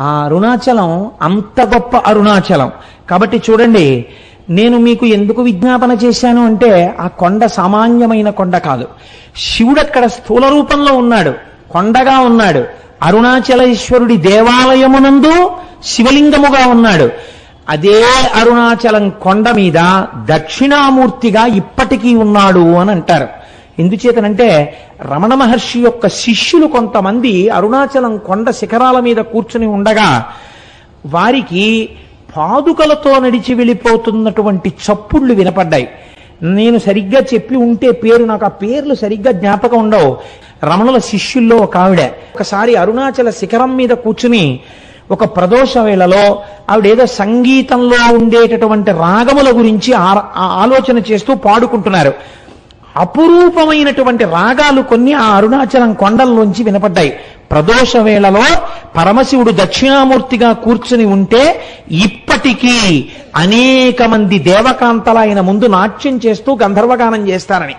ఆ అరుణాచలం అంత గొప్ప అరుణాచలం. కాబట్టి చూడండి నేను మీకు ఎందుకు విజ్ఞాపన చేశాను అంటే ఆ కొండ సామాన్యమైన కొండ కాదు. శివుడు అక్కడ స్థూల రూపంలో ఉన్నాడు. కొండగా ఉన్నాడు. అరుణాచలేశ్వరుడి దేవాలయమునందు శివలింగముగా ఉన్నాడు. అదే అరుణాచలం కొండ మీద దక్షిణామూర్తిగా ఇప్పటికీ ఉన్నాడు అని అంటారు. ఎందుచేతనంటే రమణ మహర్షి యొక్క శిష్యులు కొంతమంది అరుణాచలం కొండ శిఖరాల మీద కూర్చుని ఉండగా వారికి పాదుకలతో నడిచి వెళ్ళిపోతున్నటువంటి చప్పుళ్ళు వినపడ్డాయి. నేను సరిగ్గా చెప్పి ఉంటే పేరు నాకు ఆ పేర్లు సరిగ్గా జ్ఞాపకం ఉండవు. రమణుల శిష్యుల్లో ఒక ఆవిడ. ఒకసారి అరుణాచల శిఖరం మీద కూర్చుని ఒక ప్రదోష వేళలో ఆవిడేదో సంగీతంలో ఉండేటటువంటి రాగముల గురించి ఆ ఆలోచన చేస్తూ పాడుకుంటున్నారు. అపురూపమైనటువంటి రాగాలు కొన్ని ఆ అరుణాచలం కొండల్లోంచి వినపడ్డాయి. ప్రదోష వేళలో పరమశివుడు దక్షిణామూర్తిగా కూర్చుని ఉంటే ఇప్పటికీ అనేక మంది దేవకాంతల ఆయన ముందు నాట్యం చేస్తూ గంధర్వగానం చేస్తారని.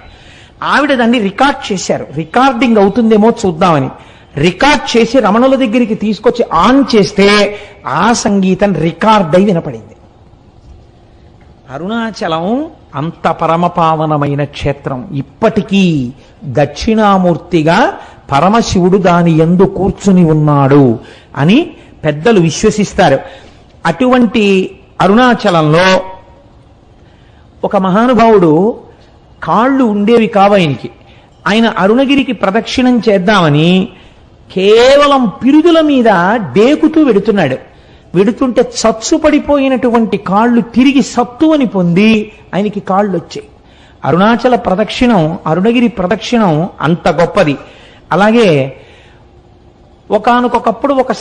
ఆవిడ దాన్ని రికార్డ్ చేశారు. రికార్డింగ్ అవుతుందేమో చూద్దామని. రికార్డ్ చేసి రమణుల దగ్గరికి తీసుకొచ్చి ఆన్ చేస్తే ఆ సంగీతం రికార్డ్ అయి వినపడింది. అరుణాచలం అంత పరమపావనమైన క్షేత్రం. ఇప్పటికీ దక్షిణామూర్తిగా పరమశివుడు దాని ఎందు కూర్చుని ఉన్నాడు అని పెద్దలు విశ్వసిస్తారు. అటువంటి అరుణాచలంలో ఒక మహానుభావుడు కాళ్ళు ఉండేవి కావు ఆయనకి. ఆయన అరుణగిరికి ప్రదక్షిణం చేద్దామని కేవలం పిరుదుల మీద డేకుతూ వెడుతున్నాడు. వెడుతుంటే చచ్చుపడిపోయినటువంటి కాళ్ళు తిరిగి సత్తువని పొంది ఆయనకి కాళ్ళు వచ్చాయి అరుణాచల ప్రదక్షిణం అరుణగిరి ప్రదక్షిణం అంత గొప్పది. అలాగే ఒకనకొకప్పుడు ఒక